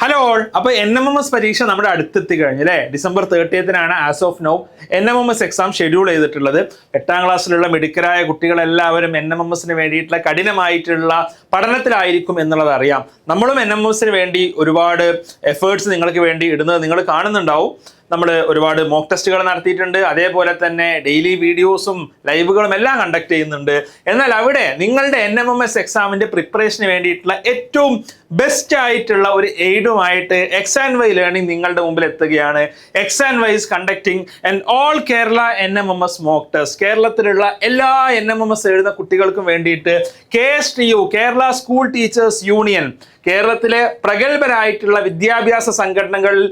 Hello all അപ്പൊ N M M S പരീക്ഷ നമ്മുടെ അടുത്തെത്തി കഴിഞ്ഞു അല്ലേ? December തേർട്ടിയത്തിനാണ് as of now N M M S exam schedule ചെയ്തിട്ടുള്ളത്. എട്ടാം ക്ലാസ്സിലുള്ള മിടുക്കരായ കുട്ടികളെല്ലാവരും എൻ എം എം എസിന് വേണ്ടിയിട്ടുള്ള കഠിനമായിട്ടുള്ള പഠനത്തിലായിരിക്കും എന്നുള്ളത് അറിയാം. നമ്മളും എൻ എം എസിന് വേണ്ടി ഒരുപാട് എഫേർട്സ് നിങ്ങൾക്ക് വേണ്ടി ഇടുന്നത് നിങ്ങൾ കാണുന്നുണ്ടാവും. നമ്മൾ ഒരുപാട് മോക്ക് ടെസ്റ്റുകൾ നടത്തിയിട്ടുണ്ട്. അതേപോലെ തന്നെ ഡെയിലി വീഡിയോസും ലൈവുകളും എല്ലാം കണ്ടക്ട് ചെയ്യുന്നുണ്ട്. എന്നാൽ അവിടെ നിങ്ങളുടെ എൻ എം എം എസ് എക്സാമിന്റെ പ്രിപ്പറേഷന് വേണ്ടിയിട്ടുള്ള ഏറ്റവും ബെസ്റ്റ് ആയിട്ടുള്ള ഒരു എയ്ഡുമായിട്ട് എക്സ് ആൻഡ് വൈ ലേണിംഗ് നിങ്ങളുടെ മുമ്പിൽ എത്തുകയാണ്. X and Y's conducting and all Kerala N M M S mock test കേരളത്തിലുള്ള എല്ലാ എൻ എം എം എസ് എഴുതുന്ന കുട്ടികൾക്കും വേണ്ടിയിട്ട് K S T U Kerala school teachers union കേരളത്തിലെ പ്രഗത്ഭരായിട്ടുള്ള വിദ്യാഭ്യാസ സംഘടനകളിൽ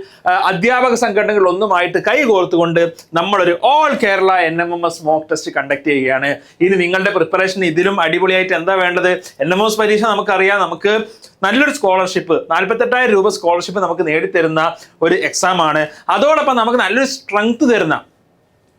അധ്യാപക സംഘടനകൾ ഒന്നുമായിട്ട് കൈകോർത്തുകൊണ്ട് നമ്മളൊരു all Kerala N M M S mock test conduct ചെയ്യുകയാണ്. ഇനി നിങ്ങളുടെ പ്രിപ്പറേഷൻ ഇതിലും അടിപൊളിയായിട്ട് എന്താ വേണ്ടത്? എൻ എം എസ് പരീക്ഷ നമുക്കറിയാം. നമുക്ക് നല്ലൊരു സ്കോളർഷിപ്പ് നാൽപ്പത്തെട്ടായിരം രൂപ സ്കോളർഷിപ്പ് നമുക്ക് നേടിത്തരുന്ന ഒരു എക്സാം ആണ്. അതോടൊപ്പം നമുക്ക് നല്ലൊരു സ്ട്രെങ്ത് തരുന്ന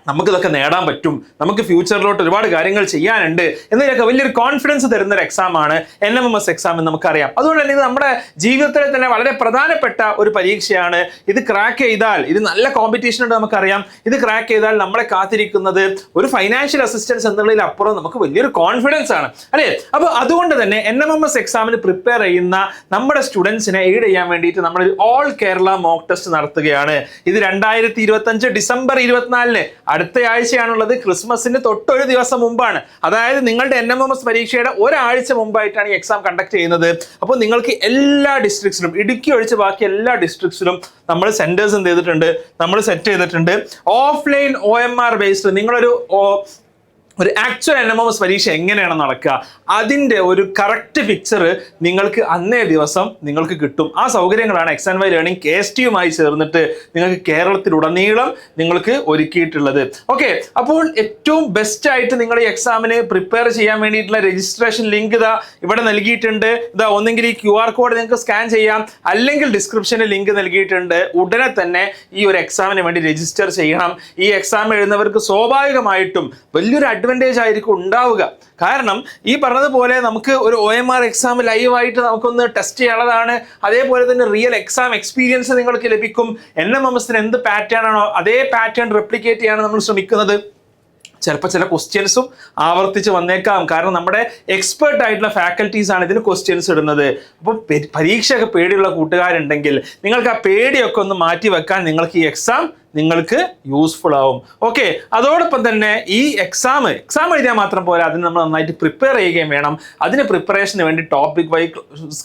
നമുക്കിതൊക്കെ നേടാൻ പറ്റും. നമുക്ക് ഫ്യൂച്ചറിലോട്ട് ഒരുപാട് കാര്യങ്ങൾ ചെയ്യാനുണ്ട്. എന്നതിലൊക്കെ വലിയൊരു കോൺഫിഡൻസ് തരുന്ന ഒരു എക്സാം ആണ് N M M S exam എന്ന് നമുക്കറിയാം. അതുകൊണ്ട് തന്നെ ഇത് നമ്മുടെ ജീവിതത്തിൽ തന്നെ വളരെ പ്രധാനപ്പെട്ട ഒരു പരീക്ഷയാണ്. ഇത് ക്രാക്ക് ചെയ്താൽ ഇത് നല്ല കോമ്പറ്റീഷൻ ഉണ്ട് നമുക്കറിയാം. ഇത് ക്രാക്ക് ചെയ്താൽ നമ്മളെ കാത്തിരിക്കുന്നത് ഒരു ഫൈനാൻഷ്യൽ അസിസ്റ്റൻസ് എന്നുള്ളതിൽ അപ്പുറം നമുക്ക് വലിയൊരു കോൺഫിഡൻസ് ആണ്. അല്ലേ? അപ്പോൾ അതുകൊണ്ട് തന്നെ എൻ എം എം എസ് എക്സാമിന് പ്രിപ്പയർ ചെയ്യുന്ന നമ്മുടെ സ്റ്റുഡൻസിനെ എയ്ഡ് ചെയ്യാൻ വേണ്ടിയിട്ട് നമ്മൾ ഓൾ കേരള മോക്ക് ടെസ്റ്റ് നടത്തുകയാണ്. ഇത് രണ്ടായിരത്തി ഇരുപത്തി അഞ്ച് ഡിസംബർ ഇരുപത്തിനാലിന്. അടുത്ത ആഴ്ചയാണുള്ളത് ക്രിസ്മസിന് തൊട്ടൊരു ദിവസം മുമ്പാണ്. അതായത് നിങ്ങളുടെ എൻ എം എം എസ് പരീക്ഷയുടെ ഒരാഴ്ച മുമ്പായിട്ടാണ് ഈ എക്സാം കണ്ടക്ട് ചെയ്യുന്നത്. അപ്പോൾ നിങ്ങൾക്ക് എല്ലാ ഡിസ്ട്രിക്ട്സിലും ഇടുക്കി ഒഴിച്ച് ബാക്കി എല്ലാ ഡിസ്ട്രിക്ട്സിലും നമ്മൾ സെന്റേഴ്സ് എന്ത് ചെയ്തിട്ടുണ്ട്? നമ്മൾ സെറ്റ് ചെയ്തിട്ടുണ്ട്. Offline O M R based നിങ്ങളൊരു ഒരു actual N M M S പരീക്ഷ എങ്ങനെയാണ് നടക്കുക? അതിന്റെ ഒരു കറക്റ്റ് പിക്ചർ നിങ്ങൾക്ക് അന്നേ ദിവസം നിങ്ങൾക്ക് കിട്ടും. ആ സൗകര്യങ്ങളാണ് X and Y learning K S ടിയുമായി ചേർന്നിട്ട് നിങ്ങൾക്ക് കേരളത്തിലുടനീളം നിങ്ങൾക്ക് ഒരുക്കിയിട്ടുള്ളത്. ഓക്കെ അപ്പോൾ ഏറ്റവും ബെസ്റ്റ് ആയിട്ട് നിങ്ങൾ ഈ എക്സാമിന് പ്രിപ്പയർ ചെയ്യാൻ വേണ്ടിയിട്ടുള്ള രജിസ്ട്രേഷൻ ലിങ്ക് ഇതാ ഇവിടെ നൽകിയിട്ടുണ്ട്. ഇതാ ഒന്നെങ്കിൽ ഈ ക്യു ആർ കോഡ് നിങ്ങൾക്ക് സ്കാൻ ചെയ്യാം. അല്ലെങ്കിൽ ഡിസ്ക്രിപ്ഷനിൽ ലിങ്ക് നൽകിയിട്ടുണ്ട്. ഉടനെ തന്നെ ഈ ഒരു എക്സാമിന് വേണ്ടി രജിസ്റ്റർ ചെയ്യണം. ഈ എക്സാം എഴുതുന്നവർക്ക് സ്വാഭാവികമായിട്ടും വലിയൊരു അഡ്വാന്റേജ് ആയിരിക്കും ഉണ്ടാവുക. കാരണം ഈ പറഞ്ഞതുപോലെ നമുക്ക് ഒരു ഒ എം ആർ എക്സാം ലൈവായിട്ട് നമുക്കൊന്ന് ടെസ്റ്റ് ചെയ്യാനുള്ളതാണ്. അതേപോലെ തന്നെ റിയൽ എക്സാം എക്സ്പീരിയൻസ് നിങ്ങൾക്ക് ലഭിക്കും. എൻ എം എം എസിന് എന്ത് പാറ്റേൺ ആണോ അതേ പാറ്റേൺ റെപ്ലിക്കേറ്റ് ചെയ്യാനാണ് നമ്മൾ ശ്രമിക്കുന്നത്. ചിലപ്പോൾ ചില ക്വസ്റ്റ്യൻസും ആവർത്തിച്ച് വന്നേക്കാം. കാരണം നമ്മുടെ എക്സ്പേർട്ട് ആയിട്ടുള്ള ഫാക്കൽറ്റീസ് ആണ് ഇതിന് ക്വസ്റ്റ്യൻസ് ഇടുന്നത്. അപ്പോൾ പരീക്ഷയൊക്കെ പേടിയുള്ള കൂട്ടുകാരുണ്ടെങ്കിൽ നിങ്ങൾക്ക് ആ പേടിയൊക്കെ ഒന്ന് മാറ്റി വെക്കാൻ നിങ്ങൾക്ക് ഈ എക്സാം നിങ്ങൾക്ക് യൂസ്ഫുൾ ആവും. ഓക്കെ അതോടൊപ്പം തന്നെ ഈ എക്സാം എക്സാം എഴുതിയാൽ മാത്രം പോരാ. അതിന് നമ്മൾ നന്നായിട്ട് പ്രിപ്പയർ ചെയ്യുകയും വേണം. അതിന് പ്രിപ്പറേഷന് വേണ്ടി ടോപ്പിക് വൈ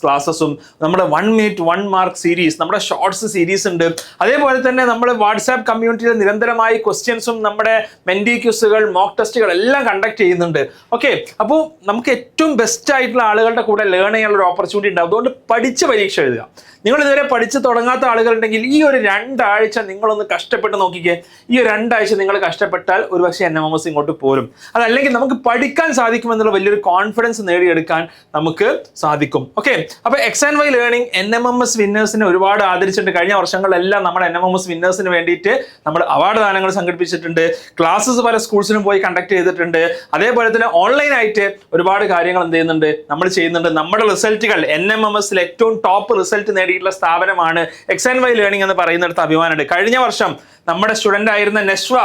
ക്ലാസ്സസും നമ്മുടെ one minute one mark series നമ്മുടെ ഷോർട്സ് സീരീസ് ഉണ്ട്. അതേപോലെ തന്നെ നമ്മൾ വാട്സാപ്പ് കമ്മ്യൂണിറ്റിയിൽ നിരന്തരമായി ക്വസ്റ്റ്യൻസും നമ്മുടെ മെൻഡി ക്യൂസുകൾ മോക്ക് ടെസ്റ്റുകൾ എല്ലാം കണ്ടക്ട് ചെയ്യുന്നുണ്ട്. ഓക്കെ അപ്പോൾ നമുക്ക് ഏറ്റവും ബെസ്റ്റ് ആയിട്ടുള്ള ആളുകളുടെ കൂടെ ലേൺ ചെയ്യാനുള്ള ഒരു ഓപ്പർച്യൂണിറ്റി ഉണ്ട്. അതുകൊണ്ട് പഠിച്ച് പരീക്ഷ എഴുതുക. നിങ്ങൾ ഇതുവരെ പഠിച്ച് തുടങ്ങാത്ത ആളുകളുണ്ടെങ്കിൽ ഈ ഒരു രണ്ടാഴ്ച നിങ്ങളൊന്ന് കഷ്ടപ്പെട്ട് നോക്കിക്കേ. ഈ രണ്ടാഴ്ച നിങ്ങൾ കഷ്ടപ്പെട്ടാൽ ഒരുപക്ഷെ എൻ എം എം എസ് ഇങ്ങോട്ട് പോരും. അതല്ലെങ്കിൽ നമുക്ക് പഠിക്കാൻ സാധിക്കുമെന്നുള്ള വലിയൊരു കോൺഫിഡൻസ് നേടിയെടുക്കാൻ നമുക്ക് സാധിക്കും. ഓക്കെ അപ്പൊ X and Y learning N M M S വിന്നേഴ്സിനെ ഒരുപാട് ആദരിച്ചിട്ടുണ്ട്. കഴിഞ്ഞ വർഷങ്ങളെല്ലാം നമ്മുടെ എൻ എം എം എസ് വിന്നേഴ്സിന് വേണ്ടിയിട്ട് നമ്മൾ അവാർഡ് ദാനങ്ങൾ സംഘടിപ്പിച്ചിട്ടുണ്ട്. ക്ലാസ്സസ് പല സ്കൂൾസിനും പോയി കണ്ടക്ട് ചെയ്തിട്ടുണ്ട്. അതേപോലെ തന്നെ ഓൺലൈൻ ആയിട്ട് ഒരുപാട് കാര്യങ്ങൾ എന്ത് ചെയ്യുന്നുണ്ട്? നമ്മൾ ചെയ്യുന്നുണ്ട്. നമ്മുടെ റിസൾട്ടുകൾ എൻ എം എം എസിൽ ഏറ്റവും ടോപ്പ് റിസൾട്ട് നേടിയിട്ടുള്ള സ്ഥാപനമാണ് എക്സ് ആൻഡ് വൈ ലേണിംഗ് എന്ന് പറയുന്നിടത്ത് അഭിമാനമുണ്ട്. കഴിഞ്ഞ വർഷം നമ്മുടെ സ്റ്റുഡന്റ് ആയിരുന്ന നെഷ്വ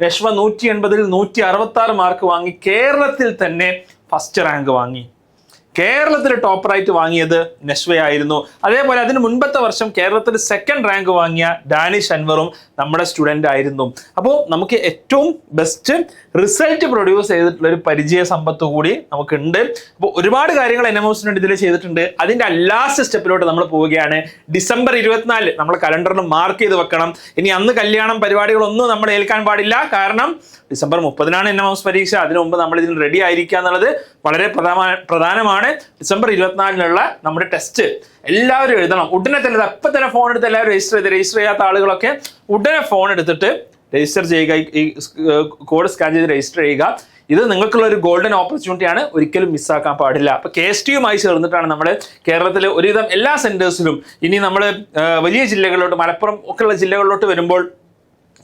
നെഷ്വ നൂറ്റി എൺപതിൽ നൂറ്റി അറുപത്തി ആറ് മാർക്ക് വാങ്ങി. കേരളത്തിൽ തന്നെ ഫസ്റ്റ് റാങ്ക് വാങ്ങി. കേരളത്തിൽ ടോപ്പറായിട്ട് വാങ്ങിയത് നെസ്വയായിരുന്നു അതേപോലെ അതിന് മുൻപത്തെ വർഷം കേരളത്തിൽ സെക്കൻഡ് റാങ്ക് വാങ്ങിയ ഡാനിഷ് അൻവറും നമ്മുടെ സ്റ്റുഡന്റ് ആയിരുന്നു. അപ്പോൾ നമുക്ക് ഏറ്റവും ബെസ്റ്റ് റിസൾട്ട് പ്രൊഡ്യൂസ് ചെയ്തിട്ടുള്ള ഒരു പരിചയ സമ്പത്ത് കൂടി നമുക്കുണ്ട്. അപ്പോൾ ഒരുപാട് കാര്യങ്ങൾ എൻ എം എസിനുണ്ട് ഇതിൽ ചെയ്തിട്ടുണ്ട്. അതിന്റെ ലാസ്റ്റ് സ്റ്റെപ്പിലോട്ട് നമ്മൾ പോവുകയാണ്. ഡിസംബർ ഇരുപത്തിനാല് നമ്മൾ കലണ്ടറിൽ മാർക്ക് ചെയ്ത് വെക്കണം. ഇനി അന്ന് കല്യാണം പരിപാടികളൊന്നും നമ്മൾ ഏൽക്കാൻ പാടില്ല. കാരണം ഡിസംബർ മുപ്പതിനാണ് എൻ എം എസ് പരീക്ഷ. അതിനു മുമ്പ് നമ്മൾ ഇതിന് റെഡി ആയിരിക്കുക എന്നുള്ളത് വളരെ പ്രധാന പ്രധാനമാണ്. ഡിസംബർ ഇരുപത്തിനാലിനുള്ള നമ്മുടെ ടെസ്റ്റ് എല്ലാവരും എഴുതണം. ഉടനെ തന്നെ അപ്പം തന്നെ ഫോൺ എടുത്ത് എല്ലാവരും രജിസ്റ്റർ ചെയ്ത് രജിസ്റ്റർ ചെയ്യാത്ത ആളുകളൊക്കെ ഉടനെ ഫോൺ എടുത്തിട്ട് രജിസ്റ്റർ ചെയ്യുക. ഈ- കോഡ് സ്കാൻ ചെയ്ത് രജിസ്റ്റർ ചെയ്യുക. ഇത് നിങ്ങൾക്കുള്ള ഒരു ഗോൾഡൻ ഓപ്പർച്യൂണിറ്റി ആണ്. ഒരിക്കലും മിസ്സാക്കാൻ പാടില്ല. അപ്പൊ കെ എസ് ടിയുമായി ചേർന്നിട്ടാണ് നമ്മൾ കേരളത്തിലെ ഒരുവിധം എല്ലാ സെന്റേഴ്സിലും ഇനി നമ്മൾ വലിയ ജില്ലകളിലോട്ട് മലപ്പുറം ഒക്കെയുള്ള ജില്ലകളിലോട്ട് വരുമ്പോൾ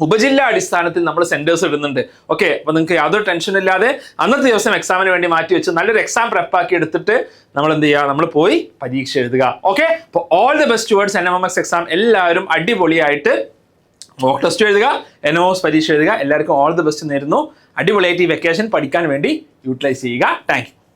ഉപജില്ലാ അടിസ്ഥാനത്തിൽ നമ്മൾ സെന്റേഴ്സ് ഇടുന്നുണ്ട്. ഓക്കെ അപ്പൊ നിങ്ങൾക്ക് യാതൊരു ടെൻഷൻ ഇല്ലാതെ അന്നത്തെ ദിവസം എക്സാമിന് വേണ്ടി മാറ്റി വെച്ച് നല്ലൊരു എക്സാം പ്രെപ്പാക്കി എടുത്തിട്ട് നമ്മൾ എന്ത് ചെയ്യുക? നമ്മൾ പോയി പരീക്ഷ എഴുതുക. ഓക്കെ അപ്പോൾ all the best towards N M exam എല്ലാവരും അടിപൊളിയായിട്ട് മോക്ക് ടെസ്റ്റ് എഴുതുക എൻ എം എസ് പരീക്ഷ എഴുതുക. എല്ലാവർക്കും ഓൾ ദി ബെസ്റ്റ് നേരുന്നു. അടിപൊളിയായിട്ട് ഈ വെക്കേഷൻ പഠിക്കാൻ വേണ്ടി യൂട്ടിലൈസ് ചെയ്യുക. താങ്ക്